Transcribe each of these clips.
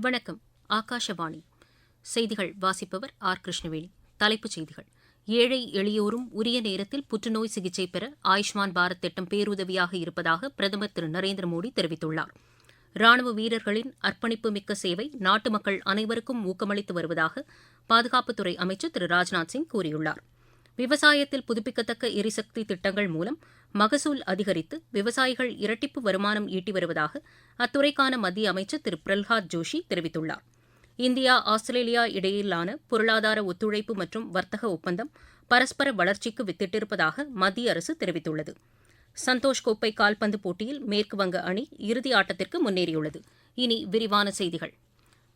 வணக்கம் ஆகாஷவாணி. செய்திகள் வாசிப்பவர் ஆர். கிருஷ்ணவேணி. தலைப்புச் செய்திகள். ஏழை எளியோரும் உரிய நேரத்தில் புற்றுநோய் சிகிச்சை பெற ஆயுஷ்மான் பாரத் திட்டம் பேருதவியாக இருப்பதாக பிரதமர் திரு. நரேந்திர மோடி தெரிவித்துள்ளார். ராணுவ வீரர்களின் அர்ப்பணிப்பு மிக்க சேவை நாட்டு மக்கள் அனைவருக்கும் ஊக்கமளித்து வருவதாக பாதுகாப்புத்துறை அமைச்சர் திரு. ராஜ்நாத் சிங் கூறியுள்ளார். விவசாயத்தில் புதுப்பிக்கத்தக்க எரிசக்தி திட்டங்கள் மூலம் மகசூல் அதிகரித்து விவசாயிகள் இரட்டிப்பு வருமானம் ஈட்டி வருவதாக அத்துறைக்கான மத்திய அமைச்சர் திரு. பிரல்ஹாத் ஜோஷி தெரிவித்துள்ளார். இந்தியா ஆஸ்திரேலியா இடையிலான பொருளாதார ஒத்துழைப்பு மற்றும் வர்த்தக ஒப்பந்தம் பரஸ்பர வளர்ச்சிக்கு வித்திட்டிருப்பதாக மத்திய அரசு தெரிவித்துள்ளது. சந்தோஷ் கோப்பை கால்பந்து போட்டியில் மேற்குவங்க அணி இறுதி ஆட்டத்திற்கு முன்னேறியுள்ளது. இனி விரிவான செய்திகள்.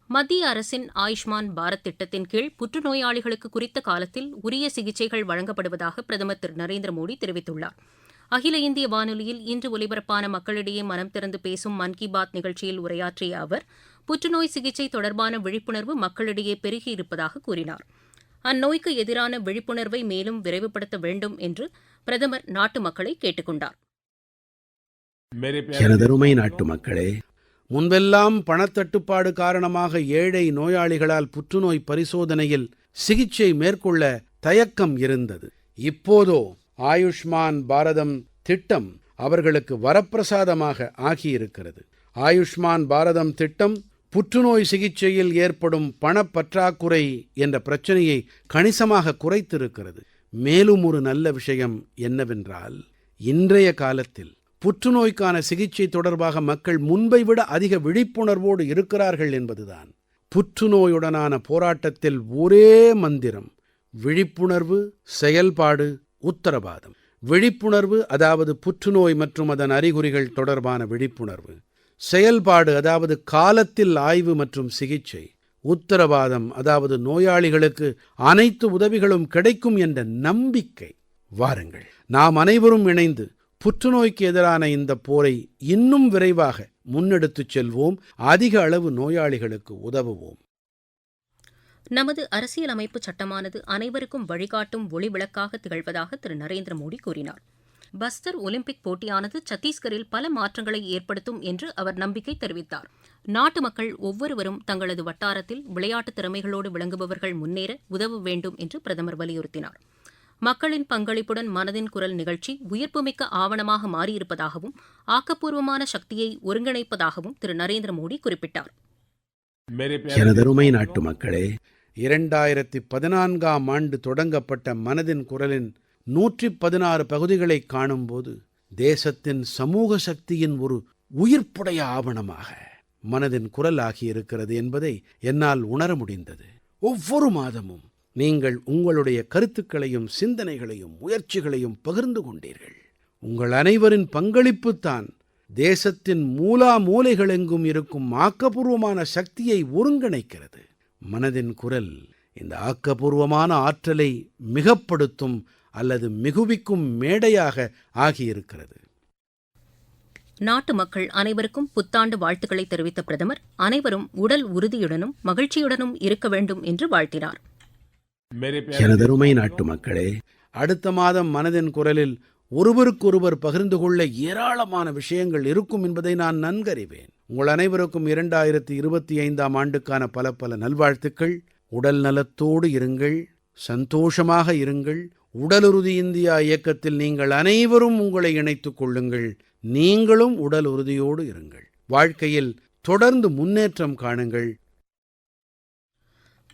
மத்திய அரசின் ஆயுஷ்மான் பாரத் திட்டத்தின் கீழ் புற்றுநோயாளிகளுக்கு குறித்த காலத்தில் உரிய சிகிச்சைகள் வழங்கப்படுவதாக பிரதமர் திரு. நரேந்திர மோடி தெரிவித்துள்ளார். அகில இந்திய வானொலியில் இன்று ஒலிபரப்பான மக்களிடையே மனம் திறந்து பேசும் மன் கி பாத் நிகழ்ச்சியில் உரையாற்றிய அவர் புற்றுநோய் சிகிச்சை தொடர்பான விழிப்புணர்வு மக்களிடையே பெருகியிருப்பதாக கூறினார். அந்நோய்க்கு எதிரான விழிப்புணர்வை மேலும் விரைவுபடுத்த வேண்டும் என்று பிரதமர் நாட்டு மக்களை கேட்டுக் கொண்டார் எனதருமை நாட்டு மக்களே முன்பெல்லாம் பணத்தட்டுப்பாடு காரணமாக ஏழை நோயாளிகளால் புற்றுநோய் பரிசோதனையில் சிகிச்சை மேற்கொள்ள தயக்கம் இருந்தது. இப்போதோ ஆயுஷ்மான் பாரதம் திட்டம் அவர்களுக்கு வரப்பிரசாதமாக ஆகியிருக்கிறது. ஆயுஷ்மான் பாரதம் திட்டம் புற்றுநோய் சிகிச்சையில் ஏற்படும் பணப்பற்றாக்குறை என்ற பிரச்சனையை கணிசமாக குறைத்திருக்கிறது. மேலும் ஒரு நல்ல விஷயம் என்னவென்றால் இன்றைய காலத்தில் புற்றுநோய்க்கான சிகிச்சை தொடர்பாக மக்கள் முன்பை விட அதிக விழிப்புணர்வோடு இருக்கிறார்கள் என்பதுதான். புற்றுநோயுடனான போராட்டத்தில் ஒரே மந்திரம் விழிப்புணர்வு செயல்பாடு உத்தரவாதம். விழிப்புணர்வு அதாவது புற்றுநோய் மற்றும் அதன் அறிகுறிகள் தொடர்பான விழிப்புணர்வு. செயல்பாடு அதாவது காலத்தில் ஆய்வு மற்றும் சிகிச்சை. உத்தரவாதம் அதாவது நோயாளிகளுக்கு அனைத்து உதவிகளும் கிடைக்கும் என்ற நம்பிக்கை. வாருங்கள். நாம் அனைவரும் இணைந்து புற்றுநோய்க்கு எதிரான இந்த போரை இன்னும் விரைவாக முன்னெடுத்துச் செல்வோம். அதிக அளவு நோயாளிகளுக்கு உதவுவோம். நமது அரசியலமைப்பு சட்டமானது அனைவருக்கும் வழிகாட்டும் ஒளிவிளக்காக திகழ்வதாக திரு. நரேந்திர மோடி கூறினார். பஸ்தர் ஒலிம்பிக் போட்டியானது சத்தீஸ்கரில் பல மாற்றங்களை ஏற்படுத்தும் என்று அவர் நம்பிக்கை தெரிவித்தார். நாட்டு மக்கள் ஒவ்வொருவரும் தங்களது வட்டாரத்தில் விளையாட்டு திறமைகளோடு விளங்குபவர்கள் முன்னேற உதவ வேண்டும் என்று பிரதமர் வலியுறுத்தினார். மக்களின் பங்களிப்புடன் மனதின் குரல் நிகழ்ச்சி உயிர்ப்புமிக்க ஆவணமாக மாறியிருப்பதாகவும் ஆக்கப்பூர்வமான சக்தியை ஒருங்கிணைப்பதாகவும் திரு. நரேந்திர மோடி குறிப்பிட்டார். எனதருமை நாட்டு மக்களே இரண்டாயிரத்தி பதினான்காம் ஆண்டு தொடங்கப்பட்ட மனதின் குரலின் நூற்றி பதினாறு பகுதிகளை காணும்போது தேசத்தின் சமூக சக்தியின் ஒரு உயிர்ப்புடைய ஆவணமாக மனதின் குரல் ஆகியிருக்கிறது என்பதை என்னால் உணர முடிந்தது. ஒவ்வொரு மாதமும் நீங்கள் உங்களுடைய கருத்துக்களையும் சிந்தனைகளையும் முயற்சிகளையும் பகிர்ந்து கொண்டீர்கள். உங்கள் அனைவரின் பங்களிப்புத்தான் தேசத்தின் மூலா மூலைகளெங்கும் இருக்கும் ஆக்கப்பூர்வமான சக்தியை ஒருங்கிணைக்கிறது. மனதின் குரல் இந்த ஆக்கப்பூர்வமான ஆற்றலை மிகப்படுத்தும் அல்லது மிகுவிக்கும் மேடையாக ஆகியிருக்கிறது. நாட்டு மக்கள் அனைவருக்கும் புத்தாண்டு வாழ்த்துக்களை தெரிவித்த பிரதமர் அனைவரும் உடல் உறுதியுடனும் மகிழ்ச்சியுடனும் இருக்க வேண்டும் என்று வாழ்த்தினார். எனதருமை நாட்டு மக்களே அடுத்த மாதம் மனதின் குரலில் ஒருவருக்கொருவர் பகிர்ந்து கொள்ள ஏராளமான விஷயங்கள் இருக்கும் என்பதை நான் நன்கறிவேன். உங்கள் அனைவருக்கும் இரண்டாயிரத்தி இருபத்தி ஐந்தாம் ஆண்டுக்கான பல பல நல்வாழ்த்துக்கள். உடல் நலத்தோடு இருங்கள் சந்தோஷமாக இருங்கள். உடலுறுதி இந்தியா இயக்கத்தில் நீங்கள் அனைவரும் உங்களை இணைத்துக் கொள்ளுங்கள். நீங்களும் உடல் உறுதியோடு இருங்கள். வாழ்க்கையில் தொடர்ந்து முன்னேற்றம் காணுங்கள்.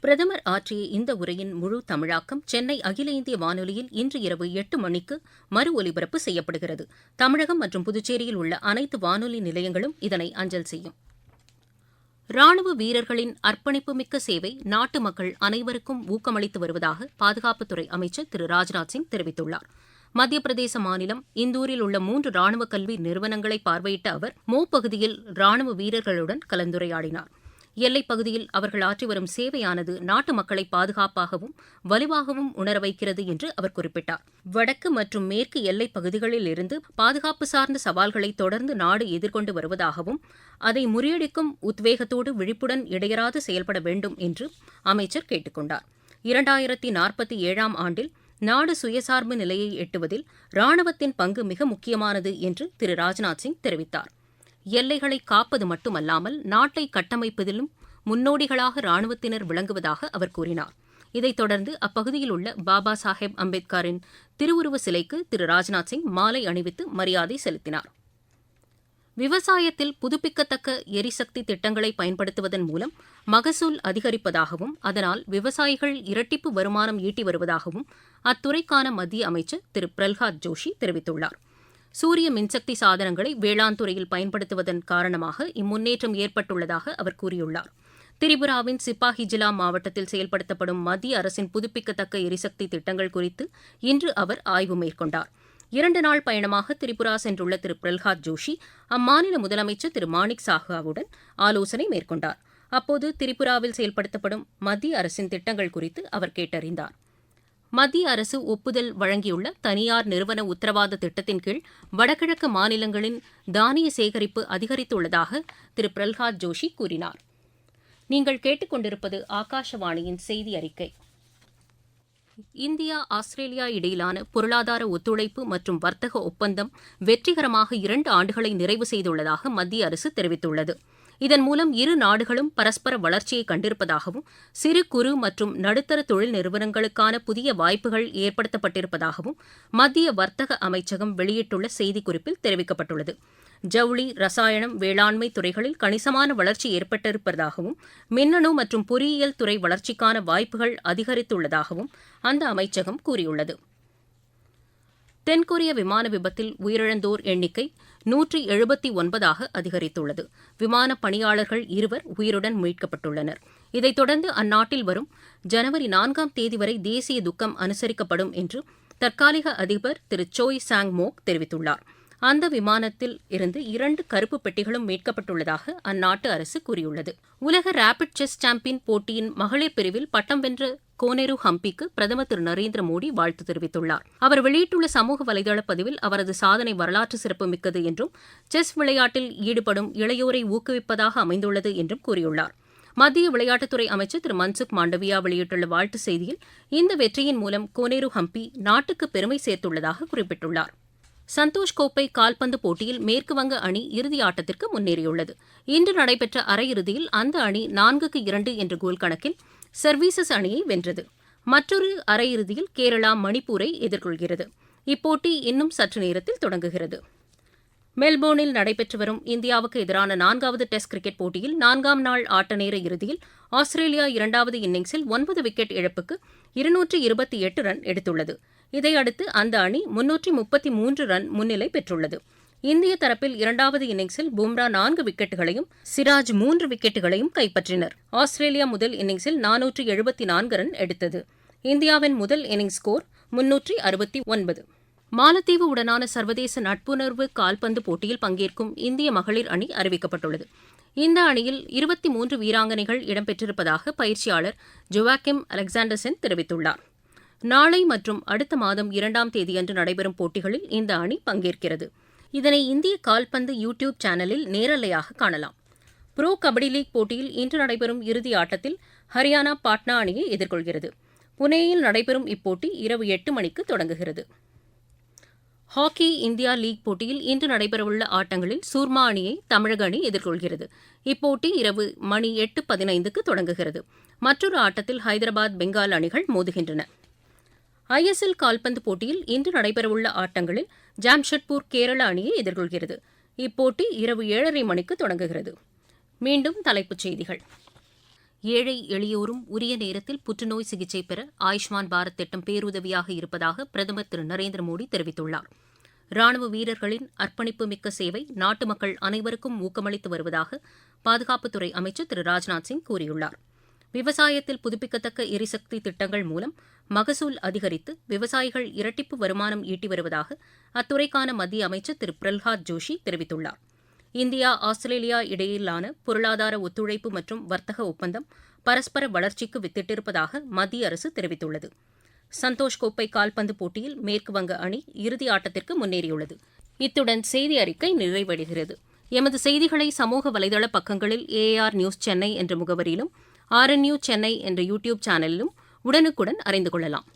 பிரதமர் ஆற்றிய இந்த உரையின் முழு தமிழாக்கம் சென்னை அகில இந்திய வானொலியில் இன்று இரவு எட்டு மணிக்கு மறு ஒலிபரப்பு செய்யப்படுகிறது. தமிழகம் மற்றும் புதுச்சேரியில் உள்ள அனைத்து வானொலி நிலையங்களும் இதனை அஞ்சல் செய்யும். ராணுவ வீரர்களின் அர்ப்பணிப்புமிக்க சேவை நாட்டு மக்கள் அனைவருக்கும் ஊக்கமளித்து வருவதாக பாதுகாப்புத்துறை அமைச்சர் திரு ராஜ்நாத் சிங் தெரிவித்துள்ளார். மத்திய பிரதேச மாநிலம் இந்தூரில் உள்ள மூன்று ராணுவ கல்வி நிறுவனங்களை பார்வையிட்ட அவர் மோ பகுதியில் ராணுவ வீரர்களுடன் கலந்துரையாடினார். எல்லைப் பகுதியில் அவர்கள் ஆற்றி வரும் சேவையானது நாட்டு மக்களை பாதுகாப்பாகவும் வலுவாகவும் உணர வைக்கிறது என்று அவர் குறிப்பிட்டார். வடக்கு மற்றும் மேற்கு எல்லைப் பகுதிகளில் இருந்து பாதுகாப்பு சார்ந்த சவால்களை தொடர்ந்து நாடு எதிர்கொண்டு வருவதாகவும் அதை முறியடிக்கும் உத்வேகத்தோடு விழிப்புடன் இடையராது செயல்பட வேண்டும் என்று அமைச்சர் கேட்டுக்கொண்டார் இரண்டாயிரத்தி நாற்பத்தி ஏழாம் ஆண்டில் நாடு சுயசார்பு நிலையை எட்டுவதில் ராணுவத்தின் பங்கு மிக முக்கியமானது என்று திரு. ராஜ்நாத் சிங் தெரிவித்தார். எல்லைகளை காப்பது மட்டுமல்லாமல் நாட்டை கட்டமைப்பதிலும் முன்னோடிகளாக ராணுவத்தினர் விளங்குவதாக அவர் கூறினார். இதைத் தொடர்ந்து அப்பகுதியில் உள்ள பாபா சாஹேப் அம்பேத்கரின் திருவுருவ சிலைக்கு திரு ராஜ்நாத் சிங் மாலை அணிவித்து மரியாதை செலுத்தினார். விவசாயத்தில் புதுப்பிக்கத்தக்க எரிசக்தி திட்டங்களை பயன்படுத்துவதன் மூலம் மகசூல் அதிகரிப்பதாகவும் அதனால் விவசாயிகள் இரட்டிப்பு வருமானம் ஈட்டி வருவதாகவும் அத்துறைக்கான மத்திய அமைச்சர் திரு பிரல்ஹாத் ஜோஷி தெரிவித்துள்ளார். சூரிய மின்சக்தி சாதனங்களை வேளாண் துறையில் பயன்படுத்துவதன் காரணமாக இம்முன்னேற்றம் ஏற்பட்டுள்ளதாக அவர் கூறியுள்ளார். திரிபுராவின் சிப்பாஹிஜிலா மாவட்டத்தில் செயல்படுத்தப்படும் மத்திய அரசின் புதுப்பிக்கத்தக்க எரிசக்தி திட்டங்கள் குறித்து இன்று அவர் ஆய்வு மேற்கொண்டார். இரண்டு நாள் பயணமாக திரிபுரா சென்றுள்ள திரு. பிரல்ஹாத் ஜோஷி அம்மாநில முதலமைச்சர் திரு. மாணிக் சாஹாவுடன் ஆலோசனை மேற்கொண்டார். அப்போது திரிபுராவில் செயல்படுத்தப்படும் மத்திய அரசின் திட்டங்கள் குறித்து அவர் கேட்டறிந்தார். மத்திய அரசு ஒப்புதல் வழங்கியுள்ள தனியார் நிறுவன உத்தரவாத திட்டத்தின் கீழ் வடகிழக்கு மாநிலங்களின் தானிய சேகரிப்பு அதிகரித்துள்ளதாக திரு. பிரல்ஹாத் ஜோஷி கூறினார். நீங்கள் கேட்டுக்கொண்டிருப்பது ஆகாஷவாணியின் செய்தி அறிக்கை. இந்தியா ஆஸ்திரேலியா இடையிலான பொருளாதார ஒத்துழைப்பு மற்றும் வர்த்தக ஒப்பந்தம் வெற்றிகரமாக இரண்டு ஆண்டுகளை நிறைவு செய்துள்ளதாக மத்திய அரசு தெரிவித்துள்ளது. இதன் மூலம் இரு நாடுகளும் பரஸ்பர வளர்ச்சியை கண்டிருப்பதாகவும் சிறு குறு மற்றும் நடுத்தர தொழில் நிறுவனங்களுக்கான புதிய வாய்ப்புகள் ஏற்படுத்தப்பட்டிருப்பதாகவும் மத்திய வர்த்தக அமைச்சகம் வெளியிட்டுள்ள செய்திக்குறிப்பில் தெரிவிக்கப்பட்டுள்ளது. ஜவுளி ரசாயனம் வேளாண்மை துறைகளில் கணிசமான வளர்ச்சி ஏற்பட்டிருப்பதாகவும் மின்னணு மற்றும் பொறியியல் துறை வளர்ச்சிக்கான வாய்ப்புகள் அதிகரித்துள்ளதாகவும் அந்த அமைச்சகம் கூறியுள்ளது. தென்கொரிய விமான விபத்தில் உயிரிழந்தோர் எண்ணிக்கை நூற்றி எழுபத்தி ஒன்பதாக அதிகரித்துள்ளது. விமான பணியாளர்கள் இருவர் உயிருடன் மீட்கப்பட்டுள்ளனர். இதைத் தொடர்ந்து அந்நாட்டில் வரும் ஜனவரி நான்காம் தேதி வரை தேசிய துக்கம் அனுசரிக்கப்படும் என்று தற்காலிக அதிபர் திரு சோய் சாங் மோக் தெரிவித்துள்ளார். அந்த விமானத்தில் இருந்து இரண்டு கருப்பு பெட்டிகளும் மீட்கப்பட்டுள்ளதாக அந்நாட்டு அரசு கூறியுள்ளது. உலக ரேபிட் செஸ் சாம்பியன் போட்டியின் மகளிர் பிரிவில் பட்டம் வென்ற கோனேரு ஹம்பிக்கு பிரதமர் திரு நரேந்திர மோடி வாழ்த்து தெரிவித்துள்ளார். அவர் வெளியிட்டுள்ள சமூக வலைதள பதிவில் அவரது சாதனை வரலாற்று சிறப்புமிக்கது என்றும் செஸ் விளையாட்டில் ஈடுபடும் இளையோரை ஊக்குவிப்பதாக அமைந்துள்ளது என்றும் கூறியுள்ளார். மத்திய விளையாட்டுத்துறை அமைச்சர் திரு மன்சுக் மாண்டவியா வெளியிட்டுள்ள வாழ்த்து செய்தியில் இந்த வெற்றியின் மூலம் கோனேரு ஹம்பி நாட்டுக்கு பெருமை சேர்த்துள்ளதாக குறிப்பிட்டுள்ளார். சந்தோஷ் கோப்பை கால்பந்து போட்டியில் மேற்குவங்க அணி இறுதி ஆட்டத்திற்கு முன்னேறியுள்ளது. இன்று நடைபெற்ற அரையிறுதியில் அந்த அணி நான்குக்கு இரண்டு என்ற கோல் கணக்கில் சர்வீசஸ் அணியை வென்றது. மற்றொரு அரையிறுதியில் கேரளா மணிப்பூரை எதிர்கொள்கிறது. இப்போட்டி இன்னும் சற்று நேரத்தில் தொடங்குகிறது. மெல்போர்னில் நடைபெற்று வரும் இந்தியாவுக்கு எதிரான நான்காவது டெஸ்ட் கிரிக்கெட் போட்டியில் நான்காம் நாள் ஆட்ட நேர இறுதியில் ஆஸ்திரேலியா இரண்டாவது இன்னிங்ஸில் ஒன்பது விக்கெட் இழப்புக்கு இருநூற்று இருபத்தி எட்டு ரன் எடுத்துள்ளது. இதையடுத்து அந்த அணி முன்னூற்றி முப்பத்தி மூன்று ரன் முன்னிலை பெற்றுள்ளது. இந்திய தரப்பில் இரண்டாவது இன்னிங்ஸில் பும்ரா நான்கு விக்கெட்டுகளையும் சிராஜ் மூன்று விக்கெட்டுகளையும் கைப்பற்றினர். ஆஸ்திரேலியா முதல் இன்னிங்ஸில் நானூற்று எழுபத்தி நான்கு ரன் எடுத்தது. இந்தியாவின் முதல் இன்னிங்ஸ் ஸ்கோர் முன்னூற்றி அறுபத்தி ஒன்பது. மாலத்தீவு உடனான சர்வதேச நட்புணர்வு கால்பந்து போட்டியில் பங்கேற்கும் இந்திய மகளிர் அணி அறிவிக்கப்பட்டுள்ளது. இந்த அணியில் இருபத்தி மூன்று வீராங்கனைகள் இடம்பெற்றிருப்பதாக பயிற்சியாளர் ஜோவாக்கிம் அலெக்சாண்டர்சன் தெரிவித்துள்ளார். நாளை மற்றும் அடுத்த மாதம் இரண்டாம் தேதியன்று நடைபெறும் போட்டிகளில் இந்த அணி பங்கேற்கிறது. இதனை இந்திய கால்பந்து யூ டியூப் சேனலில் நேரலையாக காணலாம். ப்ரோ கபடி லீக் போட்டியில் இன்று நடைபெறும் இறுதி ஆட்டத்தில் ஹரியானா பாட்னா அணியை எதிர்கொள்கிறது. புனேயில் நடைபெறும் இப்போட்டி இரவு எட்டு மணிக்கு தொடங்குகிறது. ஹாக்கி இந்தியா லீக் போட்டியில் இன்று நடைபெறவுள்ள ஆட்டங்களில் சூர்மா அணியை தமிழக அணி எதிர்கொள்கிறது. இப்போட்டி இரவு மணி எட்டு பதினைந்துக்கு தொடங்குகிறது. மற்றொரு ஆட்டத்தில் ஹைதராபாத் பெங்கால் அணிகள் மோதுகின்றன. ஐ எஸ் எல் கால்பந்து போட்டியில் இன்று நடைபெறவுள்ள ஆட்டங்களில் ஜாம்ஷெட்பூர் கேரள அணியை எதிர்கொள்கிறது. இப்போட்டி இரவு ஏழரை மணிக்கு தொடங்குகிறது. மீண்டும் தலைப்புச் செய்திகள். ஏழை எளியோரும் உரிய நேரத்தில் புற்றுநோய் சிகிச்சை பெற ஆயுஷ்மான் பாரத் திட்டம் பேருதவியாக இருப்பதாக பிரதமர் திரு நரேந்திர மோடி தெரிவித்துள்ளார். ராணுவ வீரர்களின் அர்ப்பணிப்பு மிக்க சேவை நாட்டு மக்கள் அனைவருக்கும் ஊக்கமளித்து வருவதாக பாதுகாப்புத்துறை அமைச்சர் திரு ராஜ்நாத் சிங் கூறியுள்ளார். விவசாயத்தில் புதுப்பிக்கத்தக்க எரிசக்தி திட்டங்கள் மூலம் மகசூல் அதிகரித்து விவசாயிகள் இரட்டிப்பு வருமானம் ஈட்டி வருவதாக அத்துறைக்கான மத்திய அமைச்சர் திரு. பிரல்ஹாத் ஜோஷி தெரிவித்துள்ளார். இந்தியா ஆஸ்திரேலியா இடையிலான பொருளாதார ஒத்துழைப்பு மற்றும் வர்த்தக ஒப்பந்தம் பரஸ்பர வளர்ச்சிக்கு வித்திட்டிருப்பதாக மத்திய அரசு தெரிவித்துள்ளது. சந்தோஷ் கோப்பை கால்பந்து போட்டியில் மேற்குவங்க அணி இறுதி ஆட்டத்திற்கு முன்னேறியுள்ளது. இத்துடன் செய்தி அறிக்கை நிறைவடைகிறது. எமது செய்திகளை சமூக வலைதள பக்கங்களில் ஏஆர் நியூஸ் சென்னை என்ற முகவரியிலும் ஆர்என்யூ சென்னை என்ற யூடியூப் சேனலிலும் உடனுக்குடன் அறிந்து கொள்ளலாம்.